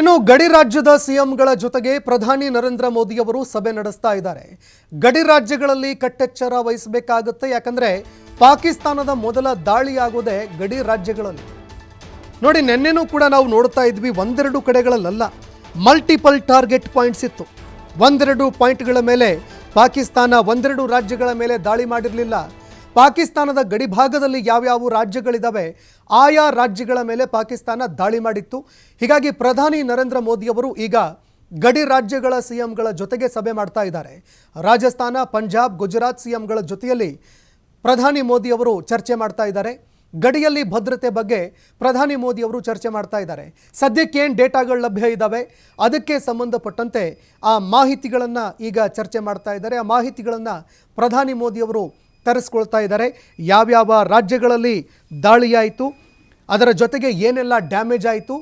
ಇನ್ನು ಗಡಿ ರಾಜ್ಯದ ಸಿಎಂಗಳ ಜೊತೆಗೆ ಪ್ರಧಾನಿ ನರೇಂದ್ರ ಮೋದಿಯವರು ಸಭೆ ನಡೆಸ್ತಾ ಇದ್ದಾರೆ. ಗಡಿ ರಾಜ್ಯಗಳಲ್ಲಿ ಕಟ್ಟೆಚ್ಚರ ವಹಿಸಬೇಕಾಗುತ್ತೆ, ಯಾಕಂದ್ರೆ ಪಾಕಿಸ್ತಾನದ ಮೊದಲ ದಾಳಿಯಾಗೋದೇ ಗಡಿ ರಾಜ್ಯಗಳಲ್ಲಿ. ನೋಡಿ, ನಿನ್ನೆನೂ ಕೂಡ ನಾವು ನೋಡ್ತಾ ಇದ್ವಿ, ಒಂದೆರಡು ಕಡೆಗಳಲ್ಲ ಮಲ್ಟಿಪಲ್ ಟಾರ್ಗೆಟ್ ಪಾಯಿಂಟ್ಸ್ ಇತ್ತು. ಒಂದೆರಡು ಪಾಯಿಂಟ್ಗಳ ಮೇಲೆ ಪಾಕಿಸ್ತಾನ, ಒಂದೆರಡು ರಾಜ್ಯಗಳ ಮೇಲೆ ದಾಳಿ ಮಾಡಿರಲಿಲ್ಲ. ಪಾಕಿಸ್ತಾನದ ಗಡಿಭಾಗದಲ್ಲಿ ಯಾವ್ಯಾವ ರಾಜ್ಯಗಳಿದ್ದಾವೆ ಆಯಾ ರಾಜ್ಯಗಳ ಮೇಲೆ ಪಾಕಿಸ್ತಾನ ದಾಳಿ ಮಾಡಿತ್ತು. ಹೀಗಾಗಿ ಪ್ರಧಾನಿ ನರೇಂದ್ರ ಮೋದಿಯವರು ಈಗ ಗಡಿ ರಾಜ್ಯಗಳ ಸಿಎಂಗಳ ಜೊತೆಗೆ ಸಭೆ ಮಾಡ್ತಾ ಇದ್ದಾರೆ. ರಾಜಸ್ಥಾನ, ಪಂಜಾಬ್, ಗುಜರಾತ್ ಸಿಎಂಗಳ ಜೊತೆಯಲ್ಲಿ ಪ್ರಧಾನಿ ಮೋದಿಯವರು ಚರ್ಚೆ ಮಾಡ್ತಾ ಇದ್ದಾರೆ. ಗಡಿಯಲ್ಲಿ ಭದ್ರತೆ ಬಗ್ಗೆ ಪ್ರಧಾನಿ ಮೋದಿಯವರು ಚರ್ಚೆ ಮಾಡ್ತಾ ಇದ್ದಾರೆ. ಸದ್ಯಕ್ಕೆ ಏನು ಡೇಟಾಗಳು ಲಭ್ಯ ಇದ್ದಾವೆ ಅದಕ್ಕೆ ಸಂಬಂಧಪಟ್ಟಂತೆ ಆ ಮಾಹಿತಿಗಳನ್ನು ಈಗ ಚರ್ಚೆ ಮಾಡ್ತಾ ಇದ್ದಾರೆ. ಆ ಮಾಹಿತಿಗಳನ್ನು ಪ್ರಧಾನಿ ಮೋದಿಯವರು ತರಿಸ್ಕೊಳ್ತಾ ಇದ್ದಾರೆ. ಯಾವ್ಯಾವ ರಾಜ್ಯಗಳಲ್ಲಿ ದಾಳಿಯಾಯಿತು, ಅದರ ಜೊತೆಗೆ ಏನೆಲ್ಲ ಡ್ಯಾಮೇಜ್ ಆಯಿತು,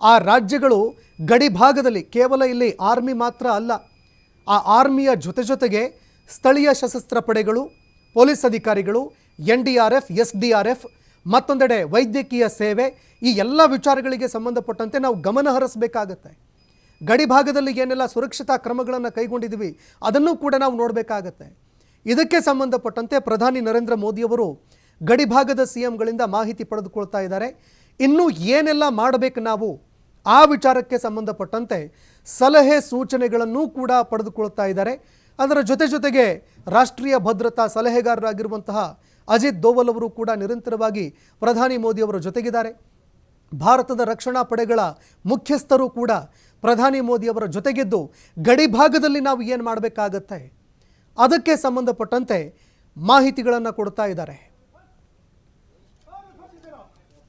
ಆ ರಾಜ್ಯಗಳು ಗಡಿ ಭಾಗದಲ್ಲಿ ಕೇವಲ ಇಲ್ಲಿ ಆರ್ಮಿ ಮಾತ್ರ ಅಲ್ಲ, ಆ ಆರ್ಮಿಯ ಜೊತೆ ಜೊತೆಗೆ ಸ್ಥಳೀಯ ಸಶಸ್ತ್ರ ಪಡೆಗಳು, ಪೊಲೀಸ್ ಅಧಿಕಾರಿಗಳು, N D R F, S D R F, ಮತ್ತೊಂದೆಡೆ ವೈದ್ಯಕೀಯ ಸೇವೆ, ಈ ಎಲ್ಲ ವಿಚಾರಗಳಿಗೆ ಸಂಬಂಧಪಟ್ಟಂತೆ ನಾವು ಗಮನ ಹರಿಸಬೇಕಾಗತ್ತೆ. ಗಡಿ ಭಾಗದಲ್ಲಿ ಏನೆಲ್ಲ ಸುರಕ್ಷತಾ ಕ್ರಮಗಳನ್ನು ಕೈಗೊಂಡಿದ್ದೀವಿ, ಅದನ್ನು ಕೂಡ ನಾವು ನೋಡಬೇಕಾಗತ್ತೆ. ಇದಕ್ಕೆ ಸಂಬಂಧಪಟ್ಟಂತೆ ಪ್ರಧಾನಿ ನರೇಂದ್ರ ಮೋದಿಯವರು ಗಡಿಭಾಗದ ಸಿ ಎಂಗಳಿಂದ ಮಾಹಿತಿ ಪಡೆದುಕೊಳ್ತಾ ಇದ್ದಾರೆ. ಇನ್ನೂ ಏನೆಲ್ಲ ಮಾಡಬೇಕು ನಾವು? ಆ ವಿಚಾರಕ್ಕೆ ಸಂಬಂಧಪಟ್ಟಂತೆ ಸಲಹೆ ಸೂಚನೆಗಳನ್ನು ಕೂಡ ಪಡೆದುಕೊಳ್ತಾ ಇದ್ದಾರೆ. ಅದರ ಜೊತೆ ಜೊತೆಗೆ ರಾಷ್ಟ್ರೀಯ ಭದ್ರತಾ ಸಲಹೆಗಾರರಾಗಿರುವಂತಹ ಅಜಿತ್ ದೋವಲ್ ಅವರು ಕೂಡ ನಿರಂತರವಾಗಿ ಪ್ರಧಾನಿ ಮೋದಿಯವರ ಜೊತೆಗಿದ್ದಾರೆ. ಭಾರತದ ರಕ್ಷಣಾ ಪಡೆಗಳ ಮುಖ್ಯಸ್ಥರು ಕೂಡ ಪ್ರಧಾನಿ ಮೋದಿಯವರ ಜೊತೆಗಿದ್ದು ಗಡಿಭಾಗದಲ್ಲಿ ನಾವು ಏನು ಮಾಡಬೇಕಾಗತ್ತೆ? ಅದಕ್ಕೆ ಸಂಬಂಧಪಟ್ಟಂತೆ ಮಾಹಿತಿಗಳನ್ನು ಕೊಡ್ತಾ ಇದ್ದಾರೆ.